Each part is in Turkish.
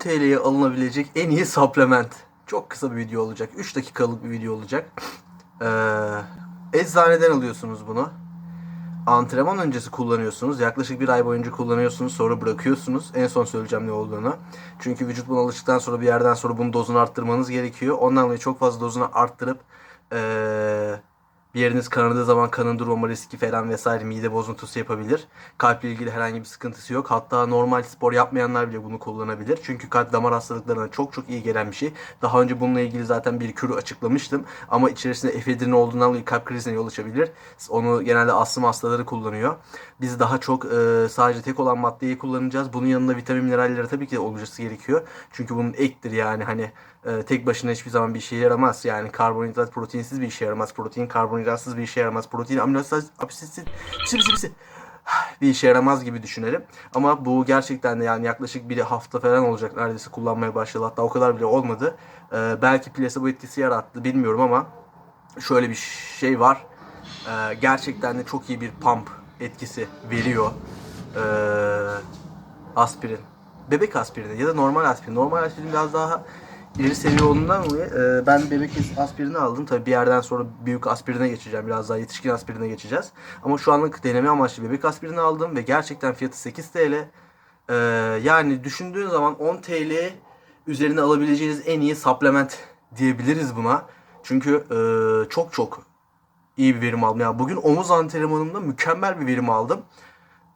TL'ye alınabilecek en iyi supplement. Çok kısa bir video olacak. 3 dakikalık bir video olacak. Ee, eczaneden alıyorsunuz bunu. Antrenman öncesi kullanıyorsunuz. Yaklaşık bir ay boyunca kullanıyorsunuz. Sonra bırakıyorsunuz. En son söyleyeceğim ne olduğunu. Çünkü vücut buna alıştıktan sonra bir yerden sonra bunun dozunu arttırmanız gerekiyor. Ondan dolayı çok fazla dozunu arttırıp ee, bir yeriniz kanadığı zaman kanın durmama riski falan vesaire mide bozuntusu yapabilir. Kalple ilgili herhangi bir sıkıntısı yok. Hatta normal spor yapmayanlar bile bunu kullanabilir. Çünkü kalp damar hastalıklarına çok çok iyi gelen bir şey. Daha önce bununla ilgili zaten bir kürü açıklamıştım. Ama içerisinde efedrin olduğundan dolayı kalp krizine yol açabilir. Onu genelde astım hastaları kullanıyor. Biz daha çok e, sadece tek olan maddeyi kullanacağız. Bunun yanında vitamin mineralleri tabii ki olması gerekiyor. Çünkü bunun ektir yani hani e, tek başına hiçbir zaman bir işe yaramaz. Yani karbonhidrat proteinsiz bir işe yaramaz. Protein karbonhidratsız bir işe yaramaz. Protein aminoasit apsisit pisi pisi bir işe yaramaz gibi düşünelim. Ama bu gerçekten de yani yaklaşık bir hafta falan olacak neredeyse kullanmaya başladı. Hatta o kadar bile olmadı. E, belki plasebo etkisi yarattı bilmiyorum ama şöyle bir şey var. E, gerçekten de çok iyi bir pump etkisi veriyor. E, aspirin. Bebek aspirini ya da normal aspirin. Normal aspirin biraz daha ileri seviye olduğundan dolayı e, ben bebek aspirini aldım. Tabii bir yerden sonra büyük aspirine geçeceğim. Biraz daha yetişkin aspirine geçeceğiz. Ama şu anlık deneme amaçlı bebek aspirini aldım ve gerçekten fiyatı 8 TL. E, yani düşündüğün zaman 10 TL üzerine alabileceğiniz en iyi supplement diyebiliriz buna. Çünkü e, çok çok iyi bir verim aldım. Yani bugün omuz antrenmanımda mükemmel bir verim aldım.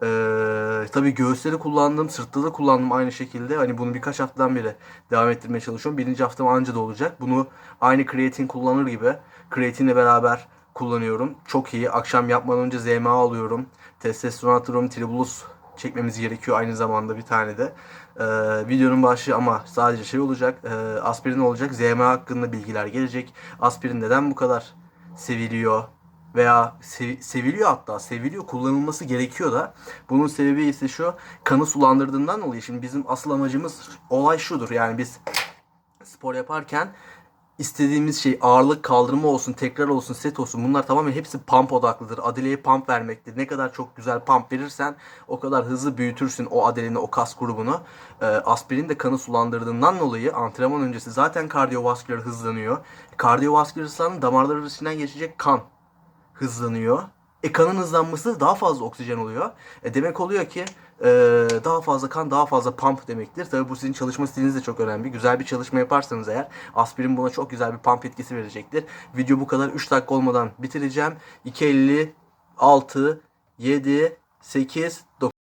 Ee, tabii göğüsleri kullandım, sırtta da kullandım aynı şekilde. Hani bunu birkaç haftadan beri devam ettirmeye çalışıyorum. Birinci haftam anca da olacak. Bunu aynı kreatin kullanır gibi kreatinle beraber kullanıyorum. Çok iyi. Akşam yapmadan önce ZMA alıyorum. Testosteron atıyorum. Tribulus çekmemiz gerekiyor aynı zamanda bir tane de. Ee, videonun başlığı ama sadece şey olacak. E, aspirin olacak. ZMA hakkında bilgiler gelecek. Aspirin neden bu kadar seviliyor? Veya sev- seviliyor hatta seviliyor kullanılması gerekiyor da bunun sebebi ise şu kanı sulandırdığından dolayı şimdi bizim asıl amacımız olay şudur yani biz spor yaparken istediğimiz şey ağırlık kaldırma olsun, tekrar olsun, set olsun bunlar tamamen hepsi pump odaklıdır. Adeleye pump vermektir. Ne kadar çok güzel pump verirsen o kadar hızlı büyütürsün o adeleni, o kas grubunu. Ee, aspirin de kanı sulandırdığından dolayı antrenman öncesi zaten kardiyovasküler hızlanıyor. Kardiyovasküler hızlanan damarlar arasından geçecek kan hızlanıyor. E kanın hızlanması daha fazla oksijen oluyor. E demek oluyor ki e, daha fazla kan daha fazla pump demektir. Tabii bu sizin çalışma stiliniz de çok önemli. Güzel bir çalışma yaparsanız eğer aspirin buna çok güzel bir pump etkisi verecektir. Video bu kadar 3 dakika olmadan bitireceğim. 2.56 7 8 9